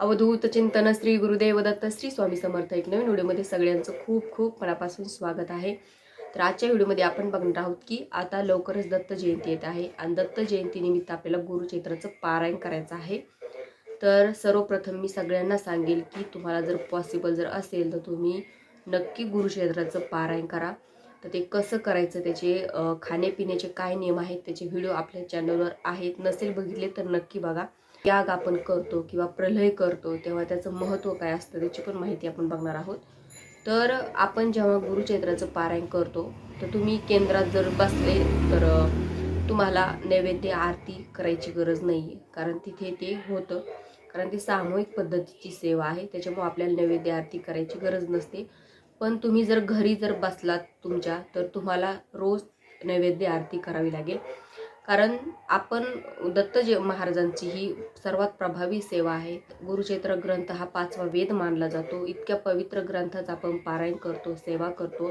अवधूत चिंतन श्री गुरुदेव दत्त श्री स्वामी समर्थ एक नवीन व्हिडिओमध्ये सगळ्यांचं खूप खूप मनापासून स्वागत आहे. तर आजच्या व्हिडिओमध्ये आपण बघणार आहोत की आता लवकरच दत्त जयंती येत आहे आणि दत्त जयंतीनिमित्त आपल्याला गुरुचैत्राचं पारायण करायचं आहे. तर सर्वप्रथम मी सगळ्यांना सांगेल की तुम्हाला जर पॉसिबल जर असेल तर तुम्ही नक्की गुरुक्षेत्राचं पारायण करा. तर ते कसं करायचं त्याचे खाण्यापिण्याचे काय नियम आहेत त्याचे व्हिडिओ आपल्या चॅनलवर आहेत नसेल बघितले तर नक्की बघा. याग आपण करतो किंवा प्रलय करतो तेव्हा त्याचं महत्त्व काय असतं त्याची पण माहिती आपण बघणार आहोत. तर आपण जेव्हा गुरुचैत्राचं पारायण करतो तर तुम्ही केंद्रात जर बसले तर तुम्हाला नैवेद्य आरती करायची गरज नाही आहे कारण तिथे ते होतं. कारण ती सामूहिक पद्धतीची सेवा आहे. त्याच्यामुळे आपल्याला नैवेद्य आरती करायची गरज नसते. पण तुम्ही जर घरी जर बसलात तुमच्या तर तुम्हाला रोज नैवेद्य आरती करावी लागेल. कारण आपण दत्त जे महाराजांची ही सर्वात प्रभावी सेवा आहे. गुरुचेत्र ग्रंथ हा पाचवा वेद मानला जातो. इतक्या पवित्र ग्रंथाचा आपण पारायण करतो सेवा करतो.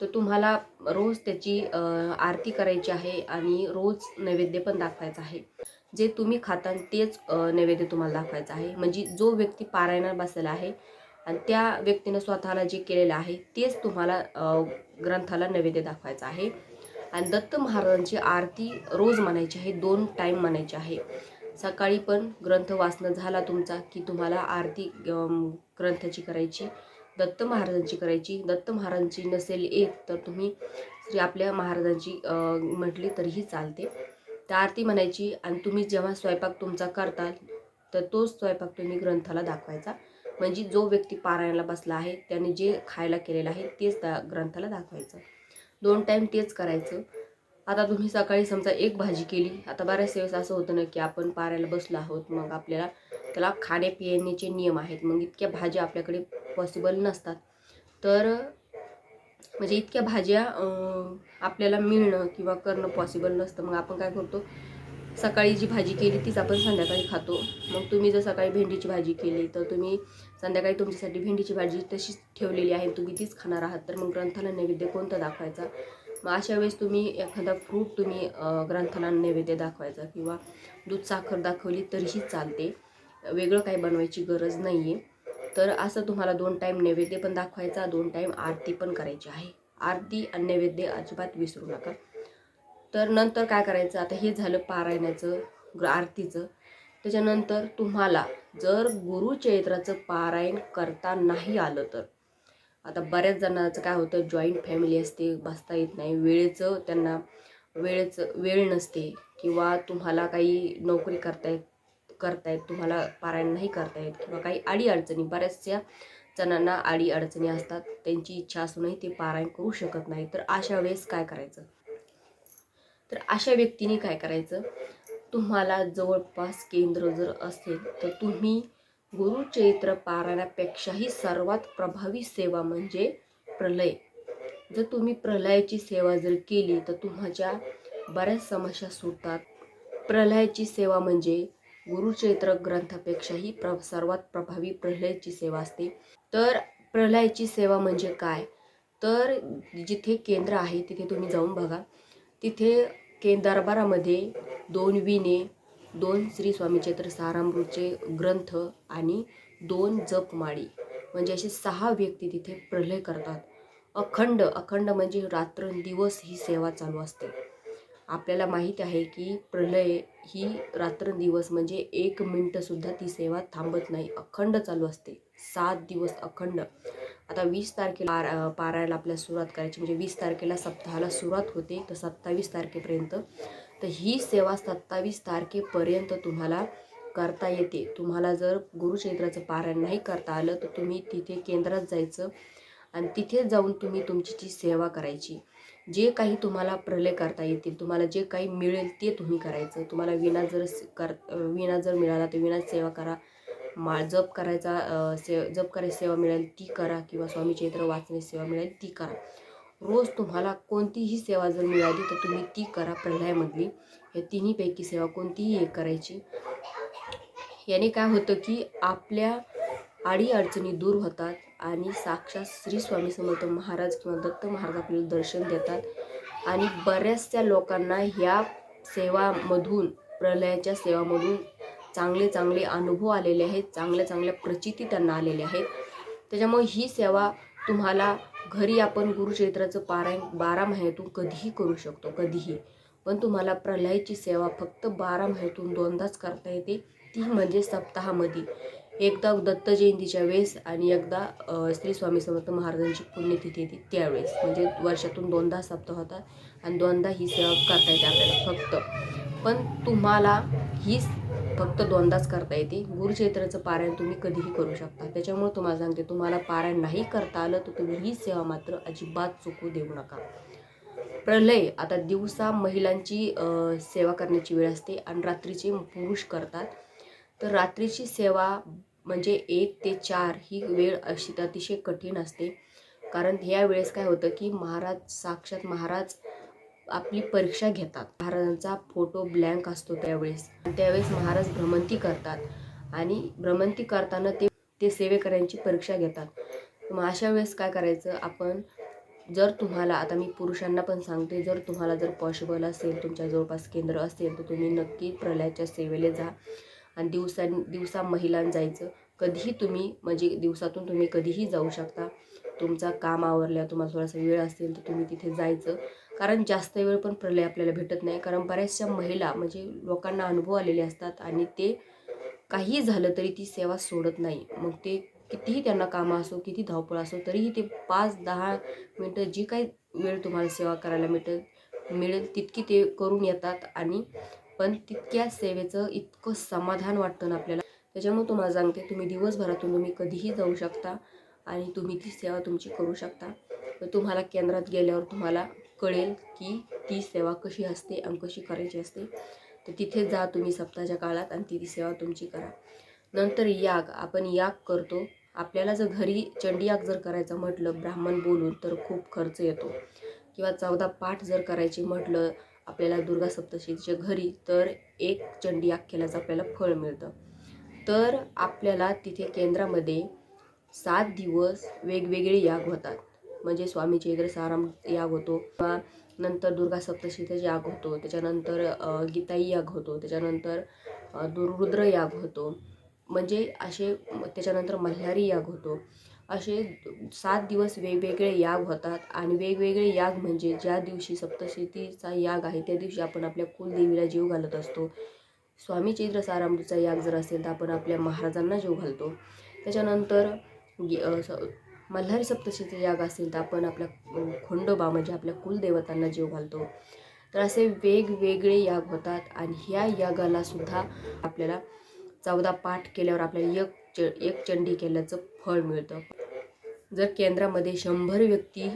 तर तुम्हाला रोज त्याची आरती करायची आहे आणि रोज नैवेद्य पण दाखवायचं आहे. जे तुम्ही खाता तेच नैवेद्य तुम्हाला दाखवायचं आहे. म्हणजे जो व्यक्ती पारायणात बसलेला आहे आणि त्या व्यक्तीनं स्वतःला जे केलेलं आहे तेच तुम्हाला ग्रंथाला नैवेद्य दाखवायचं आहे. आणि दत्त महाराजांची आरती रोज म्हणायची आहे दोन टाईम म्हणायची आहे. सकाळी पण ग्रंथ वाचणं झाला तुमचा की तुम्हाला आरती ग्रंथाची करायची दत्त महाराजांची करायची. दत्त महाराजांची नसेल एक तर तुम्ही श्री आपल्या महाराजांची म्हटली तरीही चालते. तर आरती म्हणायची आणि तुम्ही जेव्हा स्वयंपाक तुमचा करताल तर तोच स्वयंपाक तुम्ही ग्रंथाला दाखवायचा. म्हणजे जो व्यक्ती पारायणाला बसला आहे त्याने जे खायला केलेलं आहे तेच त्या ग्रंथाला दाखवायचं. दोन टाईम तेच करायचं. आता तुम्ही सकाळी समजा एक भाजी केली आता बऱ्याच वेळेस असं होतं ना की आपण पारायला बसलो आहोत मग आपल्याला त्याला खाण्यापिण्याचे नियम आहेत मग इतक्या भाज्या आपल्याकडे पॉसिबल नसतात. तर म्हणजे इतक्या भाज्या आपल्याला मिळणं किंवा करणं पॉसिबल नसतं. मग आपण काय करतो सकाळी जी भाजी केली तीच आपण संध्याकाळी खातो. मग तुम्ही जर सकाळी भेंडीची भाजी केली तर तुम्ही संध्याकाळी तुमच्यासाठी भेंडीची भाजी तशीच ठेवलेली आहे तुम्ही तीच खाणार आहात. तर मग ग्रंथाला नैवेद्य कोणता दाखवायचा? मग अशा वेळेस तुम्ही एखादा फ्रूट तुम्ही ग्रंथाला नैवेद्य दाखवायचा किंवा दूध साखर दाखवली तरीही चालते. वेगळं काही बनवायची गरज नाही आहे तर असं तुम्हाला दोन टाईम नैवेद्य पण दाखवायचा दोन टाईम आरती पण करायची आहे. आरती आणि नैवेद्य अजिबात विसरू नका. तर नंतर काय करायचं? आता हे झालं पारायणाचं ग्र- आरतीचं. त्याच्यानंतर तुम्हाला जर गुरुचैत्राचं पारायण करता नाही आलं तर. आता बऱ्याच जणांचं काय होतं जॉईंट फॅमिली असते बसता येत नाही. वेळेचं त्यांना वेळेचं वेळ नसते. किंवा तुम्हाला काही नोकरी करतायत करतायत तुम्हाला पारायण नाही करता येत किंवा काही अडीअडचणी बऱ्याचशा जणांना अडीअडचणी असतात. त्यांची इच्छा असूनही ते पारायण करू शकत नाही. तर अशा वेळेस काय करायचं? तर अशा व्यक्तीने काय करायचं? तुम्हाला जवळपास केंद्र जर असेल तर तुम्ही गुरुचैत्र पारायणापेक्षाही सर्वात प्रभावी सेवा म्हणजे प्रलय. जर तुम्ही प्रलयाची सेवा जर केली तर तुमच्या बऱ्याच समस्या सुटतात. प्रलयाची सेवा म्हणजे गुरुचैत्र ग्रंथापेक्षाही प्र सर्वात प्रभावी प्रलयाची सेवा असते. तर प्रलयाची सेवा म्हणजे काय? तर जिथे केंद्र आहे तिथे तुम्ही जाऊन बघा. तिथे के दरबारामध्ये दोन विणे दोन श्री स्वामी चैत्र सारामृतचे ग्रंथ आणि दोन जपमाळी. म्हणजे असे सहा व्यक्ती तिथे प्रलय करतात. अखंड अखंड म्हणजे रात्रंदिवस ही सेवा चालू असते. आपल्याला माहीत आहे की प्रलय ही रात्रंदिवस म्हणजे एक मिनटंसुद्धा ती सेवा थांबत नाही. अखंड चालू असते. सात दिवस अखंड. आता वीस तारखेला पार पारायला आपल्याला सुरुवात करायची म्हणजे वीस तारखेला सप्ताहाला सुरुवात होते तर सत्तावीस तारखेपर्यंत. तर ही सेवा सत्तावीस तारखेपर्यंत तुम्हाला करता येते. तुम्हाला जर गुरुचरित्राचं पारायण नाही करता आलं तर तुम्ही तिथे केंद्रात जायचं आणि तिथे जाऊन तुम्ही तुमची ती सेवा करायची जे काही तुम्हाला प्रलय करता येतील तुम्हाला जे काही मिळेल ते तुम्ही करायचं. तुम्हाला विना जर कर विना जर मिळाला तर विना सेवा करा. माळ जप करायचा से जप करायची सेवा मिळेल ती करा. किंवा स्वामी चैत्र वाचण्याची सेवा मिळेल ती करा. रोज तुम्हाला कोणतीही सेवा जर मिळाली तर तुम्ही ती करा प्रलयामधली. या तिन्हीपैकी सेवा कोणतीही एक करायची. याने काय होतं की आपल्या आडी अडचणी दूर होतात आणि साक्षात श्री स्वामी समर्थ महाराज किंवा दत्त महाराज आपल्याला दर्शन देतात. आणि बऱ्याचशा लोकांना ह्या सेवामधून प्रलयाच्या सेवामधून चांगले चांगले अनुभव आलेले आहेत चांगल्या चांगल्या प्रचिती त्यांना आलेल्या आहेत. त्याच्यामुळे ही सेवा तुम्हाला घरी आपण गुरुक्षेत्राचं पारायण बारा महिन्यातून कधीही करू शकतो कधीही. पण तुम्हाला प्रलयाची सेवा फक्त बारा महिन्यातून दोनदाच करता येते ती म्हणजे सप्ताहामध्ये. एकदा दत्त जयंतीच्या वेळेस आणि एकदा अ, श्री स्वामी समर्थ महाराजांची पुण्यतिथी येते त्यावेळेस. म्हणजे वर्षातून दोनदा सप्ताह होतात आणि दोनदा ही सेवा करता येते आपल्याला फक्त. पण तुम्हाला ही फक्त दोनदाच करता येते. गुरुक्षेत्राचं पारायण तुम्ही कधीही करू शकता. त्याच्यामुळे तुम्हाला सांगते तुम्हाला पारायण नाही करता आलं तर तुम्ही ही सेवा मात्र अजिबात चुकू देऊ नका. प्रलय आता दिवसा महिलांची सेवा करण्याची वेळ असते आणि रात्रीचे पुरुष करतात. तर रात्रीची सेवा म्हणजे एक ते चार ही वेळ अशी अतिशय कठीण असते. कारण ह्या वेळेस काय होतं की महाराज साक्षात महाराज आपली परीक्षा घेतात. महाराजांचा फोटो ब्लँक असतो त्यावेळेस. त्यावेळेस महाराज भ्रमंती करतात. आणि भ्रमंती करताना ते ते सेवेकऱ्यांची परीक्षा घेतात. मग अशा वेळेस काय करायचं? आपण जर तुम्हाला आता मी पुरुषांना पण सांगते जर तुम्हाला जर पॉसिबल असेल तुमच्या जवळपास केंद्र असेल तर तुम्ही नक्की प्रलयाच्या सेवेला जा. आणि दिवसा दिवसा महिलां जायचं. कधीही तुम्ही म्हणजे दिवसातून तुम्ही कधीही जाऊ शकता. तुमचा काम आवरल्या तुम्हाला थोडासा वेळ असेल तर तुम्ही तिथे जायचं. कारण जास्त वेळ पण प्रलय आपल्याला भेटत नाही. कारण बऱ्याचशा महिला म्हणजे लोकांना अनुभव आलेले असतात आणि ते काही झालं तरी ती सेवा सोडत नाही. मग ते कितीही त्यांना कामं असो किती धावपळ असो तरीही ते पाच दहा मिनटं जी काही वेळ तुम्हाला सेवा करायला मिळेल मिळेल तितकी ते करून येतात आणि पण तितक्या सेवेचं इतकं समाधान वाटतं ना आपल्याला. त्याच्यामुळे तुम्हाला सांगते तुम्ही दिवसभरातून तुम्ही कधीही जाऊ शकता आणि तुम्ही ती सेवा तुमची करू शकता. तुम्हाला केंद्रात गेल्यावर तुम्हाला कळेल की ती सेवा कशी असते आणि कशी करायची असते. तर तिथे जा तुम्ही सप्ताहाच्या काळात आणि ती ती सेवा तुमची करा. नंतर याग आपण याग करतो. आपल्याला जर घरी चंडीयाग जर करायचं म्हटलं ब्राह्मण बोलून तर खूप खर्च येतो. किंवा चौदा पाठ जर करायची म्हटलं आपल्याला दुर्गा सप्तशीच्या घरी तर एक चंडीयाग केल्याचं आपल्याला फळ मिळतं. तर आपल्याला तिथे केंद्रामध्ये सात दिवस वेगवेगळे याग होतात. म्हणजे स्वामी चैत्र साराम याग होतो. किंवा नंतर दुर्गा सप्तशतीचा याग होतो. त्याच्यानंतर गीताई याग होतो. त्याच्यानंतर दुरुद्र दुर्रुद्र याग होतो. म्हणजे असे त्याच्यानंतर मल्हारी याग होतो. असे सात दिवस वेगवेगळे याग होतात. आणि वेगवेगळे याग म्हणजे ज्या दिवशी सप्तशतीचा याग आहे त्या दिवशी आपण आपल्या कुलदेवीला जीव घालत असतो. स्वामी चैत्र सारामृतचा याग जर असेल तर आपण आपल्या महाराजांना जीव घालतो. त्याच्यानंतर मल्हारी सप्तशीचा याग असेल तर आपण आपल्या खोंडोबा खंडोबा म्हणजे आपल्या कुलदेवतांना जीव घालतो. तर असे वेगवेगळे याग होतात आणि ह्या यागाला सुद्धा आपल्याला चौदा पाठ केल्यावर आपल्याला एक च एक चंडी केल्याचं फळ मिळतं. जर केंद्रामध्ये शंभर व्यक्ती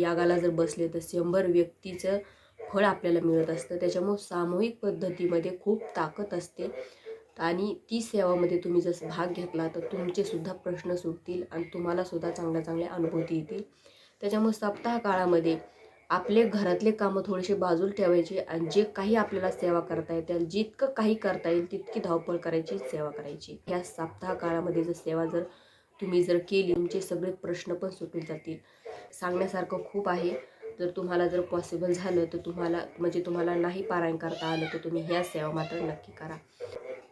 यागाला जर बसले तर शंभर व्यक्तीचं फळ आपल्याला मिळत असतं. त्याच्यामुळे सामूहिक पद्धतीमध्ये खूप ताकद असते. आणि ती सेवामध्ये तुम्ही जर भाग घेतला तर तुमचे सुद्धा प्रश्न सुटतील आणि तुम्हाला सुद्धा चांगल्या चांगल्या अनुभूती येतील. त्याच्यामुळे सप्ताह काळामध्ये आपले घरातले कामं थोडेसे बाजूला ठेवायचे आणि जे काही आपल्याला सेवा करता येतील जितकं काही करता येईल तितकी धावपळ करायची सेवा करायची. ह्या सप्ताह काळामध्ये जर सेवा जर तुम्ही जर केली तुमचे सगळे प्रश्न पण सुटून जातील. सांगण्यासारखं खूप आहे. जर तुम्हाला जर पॉसिबल झालं तर तुम्हाला म्हणजे तुम्हाला नाही पारायण करता आलं तर तुम्ही ह्या सेवा मात्र नक्की करा.